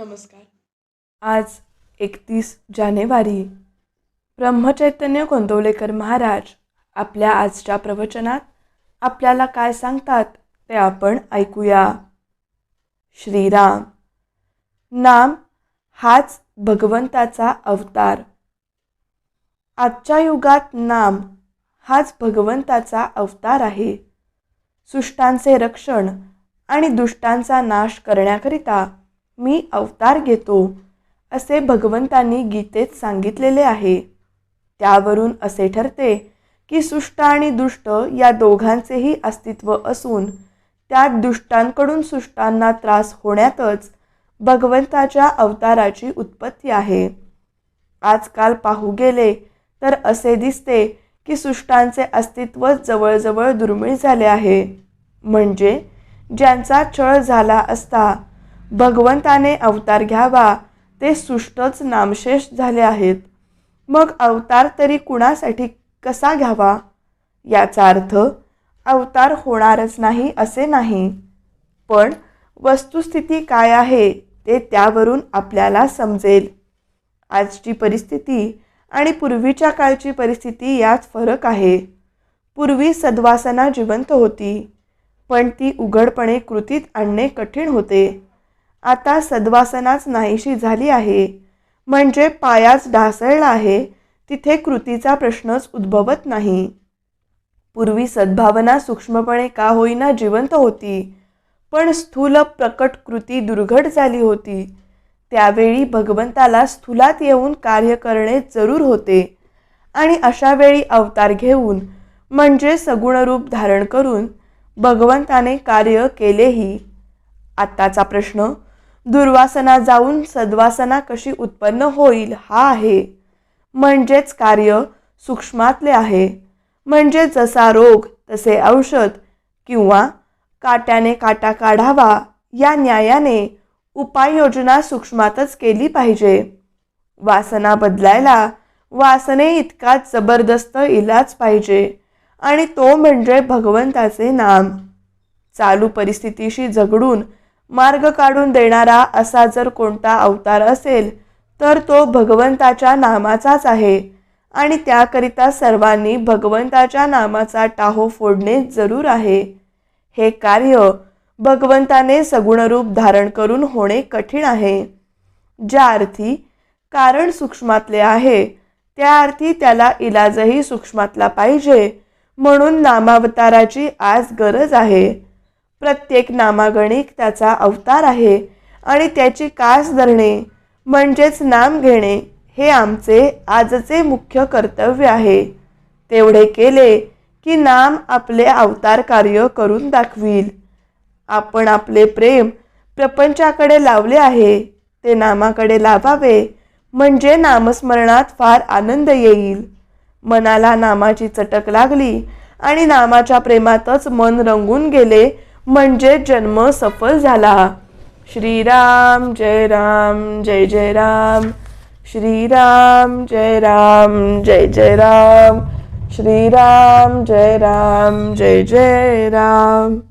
नमस्कार. आज एकतीस जानेवारी ब्रह्मचैतन्य गोंदवलेकर महाराज आपल्या आजच्या प्रवचनात आपल्याला काय सांगतात ते आपण ऐकूया. श्रीराम. नाम हाच भगवंताचा अवतार. आजच्या युगात नाम हाच भगवंताचा अवतार आहे. सुष्टांचे रक्षण आणि दुष्टांचा नाश करण्याकरिता मी अवतार घेतो असे भगवंतांनी गीतेत सांगितलेले आहे. त्यावरून असे ठरते की सुष्ट आणि दुष्ट या दोघांचेही अस्तित्व असून त्यात दुष्टांकडून सुष्टांना त्रास होण्यातच भगवंताच्या अवताराची उत्पत्ती आहे. आजकाल पाहू गेले तर असे दिसते की सुष्टांचे अस्तित्व जवळजवळ दुर्मिळ झाले आहे. म्हणजे ज्यांचा छळ झाला असता भगवंताने अवतार घ्यावा. ते सुष्टच नामशेष झाले आहेत. मग अवतार तरी कुणासाठी कसा घ्यावा? याचा अर्थ अवतार होणारच नाही असे नाही. पण वस्तुस्थिती काय आहे ते त्यावरून आपल्याला समजेल. आजची परिस्थिती आणि पूर्वीच्या काळची परिस्थिती यात फरक आहे. पूर्वी सद्वासना जिवंत होती पण ती उघडपणे कृतीत आणणे कठीण होते. आता सद्वासनाच नाहीशी झाली आहे. म्हणजे पायाच ढासळला आहे तिथे कृतीचा प्रश्नच उद्भवत नाही. पूर्वी सद्भावना सूक्ष्मपणे का होईना जिवंत होती पण स्थूल प्रकट कृती दुर्घट झाली होती. त्यावेळी भगवंताला स्थूलात येऊन कार्य करणे जरूर होते आणि अशा वेळी अवतार घेऊन म्हणजे सगुण रूप धारण करून भगवंताने कार्य केलेही. आत्ताचा प्रश्न दुर्वासना जाऊन सद्वासना कशी उत्पन्न होईल हा आहे. म्हणजेच कार्य सूक्ष्मातले आहे. म्हणजे जसा रोग तसे औषध किंवा काट्याने काटा काढावा या न्यायाने उपाययोजना सूक्ष्मातच केली पाहिजे. वासना बदलायला वासने इतकाच जबरदस्त इलाज पाहिजे आणि तो म्हणजे भगवंताचे नाम. चालू परिस्थितीशी झगडून मार्ग काढून देणारा असा जर कोणता अवतार असेल तर तो भगवंताच्या नामाचाच आहे. आणि त्याकरिता सर्वांनी भगवंताच्या नामाचा टाहो फोडणे जरूर आहे. हे कार्य भगवंताने सगुणरूप धारण करून होणे कठीण आहे. ज्या अर्थी कारण सूक्ष्मातले आहे त्या अर्थी त्याला इलाजही सूक्ष्मातला पाहिजे म्हणून नामावताराची आज गरज आहे. प्रत्येक नामागणिक त्याचा अवतार आहे आणि त्याची कास धरणे म्हणजेच नाम घेणे हे आमचे आजचे मुख्य कर्तव्य आहे. तेवढे केले की नाम आपले अवतार कार्य करून दाखवील. आपण आपले प्रेम प्रपंचाकडे लावले आहे. ते नामाकडे लावावे म्हणजे नामस्मरणात फार आनंद येईल. मनाला नामाची चटक लागली आणि नामाच्या प्रेमातच मन रंगून गेले म्हणजे जन्म सफल झाला. श्रीराम जय राम जय जय राम. श्रीराम जय राम जय जय राम. श्रीराम जय राम जय जय राम.